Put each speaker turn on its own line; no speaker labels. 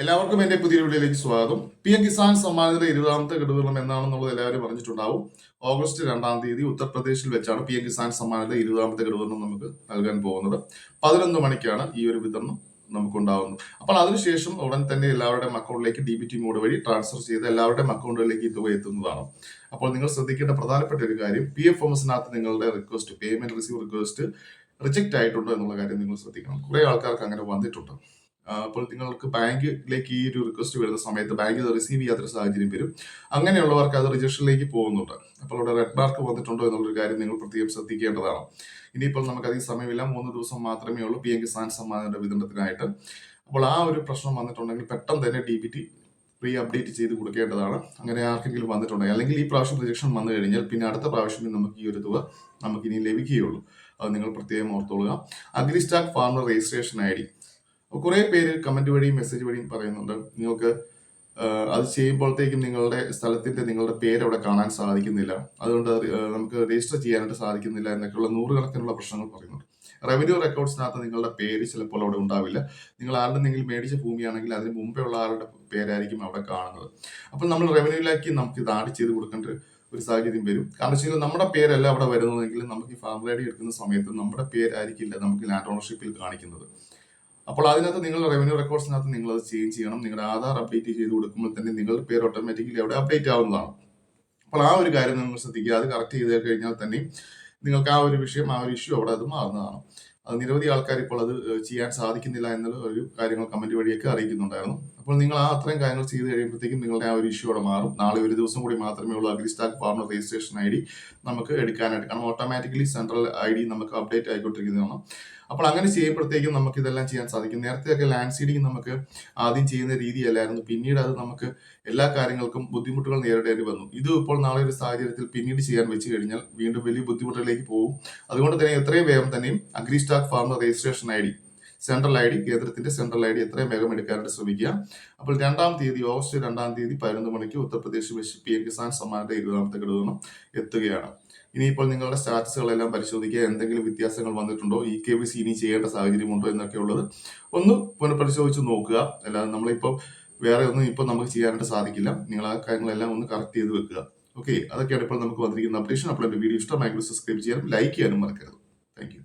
എല്ലാവർക്കും എന്റെ പുതിയ വീഡിയോയിലേക്ക് സ്വാഗതം. പി എം കിസാൻ സമ്മാനത്തിന്റെ ഇരുപതാമത്തെ ഘടകം എന്നാണെന്നുള്ളത് എല്ലാവരും പറഞ്ഞിട്ടുണ്ടാവും ഓഗസ്റ്റ് രണ്ടാം തീയതി ഉത്തർപ്രദേശിൽ വെച്ചാണ് പി എം കിസാൻ സമ്മാനത്തിന്റെ ഇരുപതാമത്തെ ഘടകം നമുക്ക് നൽകാൻ പോകുന്നത്. പതിനൊന്ന് മണിക്കാണ് ഈ ഒരു വിതരണം നമുക്കുണ്ടാവുന്നു അപ്പോൾ അതിനുശേഷം ഉടൻ തന്നെ എല്ലാവരുടെയും അക്കൗണ്ടിലേക്ക് ഡി ബി ടി മോഡ് വഴി ട്രാൻസ്ഫർ ചെയ്ത് എല്ലാവരുടെയും അക്കൗണ്ടുകളിലേക്ക് ഈ തുക എത്തുന്നതാണ്. അപ്പോൾ നിങ്ങൾ ശ്രദ്ധിക്കേണ്ട പ്രധാനപ്പെട്ട ഒരു കാര്യം പി എഫ് എംഎസിനകത്ത് നിങ്ങളുടെ request payment receive request reject ആയിട്ടുണ്ടോ എന്നുള്ള കാര്യം നിങ്ങൾ ശ്രദ്ധിക്കണം. കുറേ ആൾക്കാർക്ക് അങ്ങനെ വന്നിട്ടുണ്ട്. അപ്പോൾ നിങ്ങൾക്ക് ബാങ്കിലേക്ക് ഈ ഒരു റിക്വസ്റ്റ് വരുന്ന സമയത്ത് ബാങ്ക് ഇത് റിസീവ് ചെയ്യാത്തൊരു സാഹചര്യം വരും. അങ്ങനെയുള്ളവർക്ക് അത് റിജക്ഷനിലേക്ക് പോകുന്നുണ്ട്. അപ്പോൾ അവിടെ റെഡ് മാർക്ക് വന്നിട്ടുണ്ടോ എന്നുള്ളൊരു കാര്യം നിങ്ങൾ പ്രത്യേകം ശ്രദ്ധിക്കേണ്ടതാണ്. ഇനിയിപ്പോൾ നമുക്ക് അധികം സമയമില്ല. മൂന്ന് ദിവസം മാത്രമേ ഉള്ളൂ. പി എം കിസാൻ സമ്മാനത്തിന്റെ വിതരണത്തിനായിട്ട്. അപ്പോൾ ആ ഒരു പ്രശ്നം വന്നിട്ടുണ്ടെങ്കിൽ പെട്ടെന്ന് തന്നെ D B T re update ചെയ്ത് കൊടുക്കേണ്ടതാണ്. അങ്ങനെ ആർക്കെങ്കിലും വന്നിട്ടുണ്ടെങ്കിൽ അല്ലെങ്കിൽ ഈ പ്രാവശ്യം റിജക്ഷൻ വന്നു കഴിഞ്ഞാൽ പിന്നെ അടുത്ത പ്രാവശ്യം നമുക്ക് ഈ ഒരു തുക നമുക്ക് ഇനി ലഭിക്കുകയുള്ളൂ. അത് നിങ്ങൾ പ്രത്യേകം ഓർത്തോളുക. Agristack farmer registration I D കുറെ പേര് കമന്റ് വഴിയും മെസ്സേജ് വഴിയും പറയുന്നുണ്ട്. നിങ്ങൾക്ക് അത് ചെയ്യുമ്പോഴത്തേക്കും നിങ്ങളുടെ സ്ഥലത്തിന്റെ നിങ്ങളുടെ പേര് അവിടെ കാണാൻ സാധിക്കുന്നില്ല. അതുകൊണ്ട് നമുക്ക് രജിസ്റ്റർ ചെയ്യാനായിട്ട് സാധിക്കുന്നില്ല എന്നൊക്കെയുള്ള നൂറുകണക്കിനുള്ള പ്രശ്നങ്ങൾ പറയുന്നുണ്ട്. റവന്യൂ റെക്കോർഡ്സിനകത്ത് നിങ്ങളുടെ പേര് ചിലപ്പോൾ അവിടെ ഉണ്ടാവില്ല. നിങ്ങൾ ആരുടെ നിങ്ങൾ മേടിച്ച ഭൂമിയാണെങ്കിൽ അതിന് മുമ്പേ ഉള്ള ആളുടെ പേരായിരിക്കും അവിടെ കാണുന്നത്. അപ്പോൾ നമ്മൾ റവന്യൂയിലേക്ക് നമുക്ക് ഇത് ആഡ് ചെയ്ത് കൊടുക്കേണ്ട ഒരു സാഹചര്യം വരും. കാരണം വെച്ചാൽ നമ്മുടെ പേരല്ല അവിടെ വരുന്നതെങ്കിൽ നമുക്ക് ഈ ഫാം ഐ എടുക്കുന്ന സമയത്ത് നമ്മുടെ പേരായിരിക്കില്ല നമുക്ക് ലാൻഡ് ഓണർഷിപ്പിൽ കാണിക്കുന്നത്. അപ്പോൾ അതിനകത്ത് നിങ്ങൾ റവന്യൂ റെക്കോർഡ്സിനകത്ത് നിങ്ങൾ അത് ചേഞ്ച് ചെയ്യണം. നിങ്ങളുടെ ആധാർ അപ്ഡേറ്റ് ചെയ്ത് കൊടുക്കുമ്പോൾ തന്നെ നിങ്ങളുടെ പേര് ഓട്ടോമാറ്റിക്കലി അവിടെ അപ്ഡേറ്റ് ആവുന്നതാണ്. അപ്പോൾ ആ ഒരു കാര്യം നിങ്ങൾ ശ്രദ്ധിക്കുക. അത് കറക്റ്റ് ചെയ്ത് കഴിഞ്ഞാൽ തന്നെ നിങ്ങൾക്ക് ആ ഒരു വിഷയം ആ ഒരു ഇഷ്യൂ അവിടെ അത് മാറുന്നതാണ്. നിരവധി ആൾക്കാർ ഇപ്പോൾ അത് ചെയ്യാൻ സാധിക്കുന്നില്ല എന്നുള്ള ഒരു കാര്യങ്ങൾ കമന്റ് വഴിയൊക്കെ അറിയിക്കുന്നുണ്ടായിരുന്നു. അപ്പോൾ നിങ്ങൾ ആ അത്രയും കാര്യങ്ങൾ ചെയ്ത് കഴിയുമ്പോഴത്തേക്കും നിങ്ങളുടെ ആ ഒരു ഇഷ്യൂ അവിടെ മാറും. നാളെ ഒരു ദിവസം കൂടി മാത്രമേ ഉള്ളൂ agristack farmer registration I D നമുക്ക് എടുക്കാനായിട്ട്. കാരണം ഓട്ടോമാറ്റിക്കലി സെൻട്രൽ ഐ ഡി നമുക്ക് അപ്ഡേറ്റ് ആയിക്കൊണ്ടിരിക്കുന്നതാണ്. അപ്പോൾ അങ്ങനെ ചെയ്യുമ്പോഴത്തേക്കും നമുക്ക് ഇതെല്ലാം ചെയ്യാൻ സാധിക്കും. നേരത്തെയൊക്കെ ലാൻഡ് സീഡിങ് നമുക്ക് ആദ്യം ചെയ്യുന്ന രീതിയല്ലായിരുന്നു. പിന്നീട് അത് നമുക്ക് എല്ലാ കാര്യങ്ങൾക്കും ബുദ്ധിമുട്ടുകൾ നേരിടേണ്ടി വന്നു. ഇത് ഇപ്പോൾ നാളെ ഒരു സാഹചര്യത്തിൽ പിന്നീട് ചെയ്യാൻ വെച്ച് കഴിഞ്ഞാൽ വീണ്ടും വലിയ ബുദ്ധിമുട്ടുകളിലേക്ക് പോകും. അതുകൊണ്ട് തന്നെ എത്രയും വേഗം തന്നെയും agristack farmer registration I D central I D കേന്ദ്രത്തിന്റെ സെൻട്രൽ ഐ ഡി എത്രയും വേഗം എടുക്കാനായിട്ട് ശ്രമിക്കുക. അപ്പോൾ രണ്ടാം തീയതി ഓഗസ്റ്റ് രണ്ടാം തീയതി പതിനൊന്ന് മണിക്ക് ഉത്തർപ്രദേശ് വെച്ച് പി എം കിസാൻ സമ്മാനത്തെ ഇരുപതാമത്തെ ഘടകം എത്തുകയാണ്. ഇനിയിപ്പോൾ നിങ്ങളുടെ സ്റ്റാറ്റസുകളെല്ലാം പരിശോധിക്കുക എന്തെങ്കിലും വ്യത്യാസങ്ങൾ വന്നിട്ടുണ്ടോ? ഇ കെ സി ഇനി ചെയ്യേണ്ട സാഹചര്യമുണ്ടോ എന്നൊക്കെ ഉള്ളത് ഒന്ന് പുനഃപരിശോധിച്ച് നോക്കുക. അല്ലാതെ നമ്മളിപ്പോൾ വേറെ ഒന്നും ഇപ്പോൾ നമുക്ക് ചെയ്യാനായിട്ട് സാധിക്കില്ല. നിങ്ങൾ ആ കാര്യങ്ങളെല്ലാം ഒന്ന് കറക്റ്റ് ചെയ്ത് വെക്കുക. ഓക്കെ അതൊക്കെയാണ് ഇപ്പോൾ നമുക്ക് വന്നിരിക്കുന്ന അപ്ഡേഷൻ. അപ്പോൾ എന്റെ വീഡിയോ ഇഷ്ടമായെങ്കിൽ സബ്സ്ക്രൈബ് ചെയ്യാനും ലൈക്ക് ചെയ്യാനും മറക്കരുത്. താങ്ക്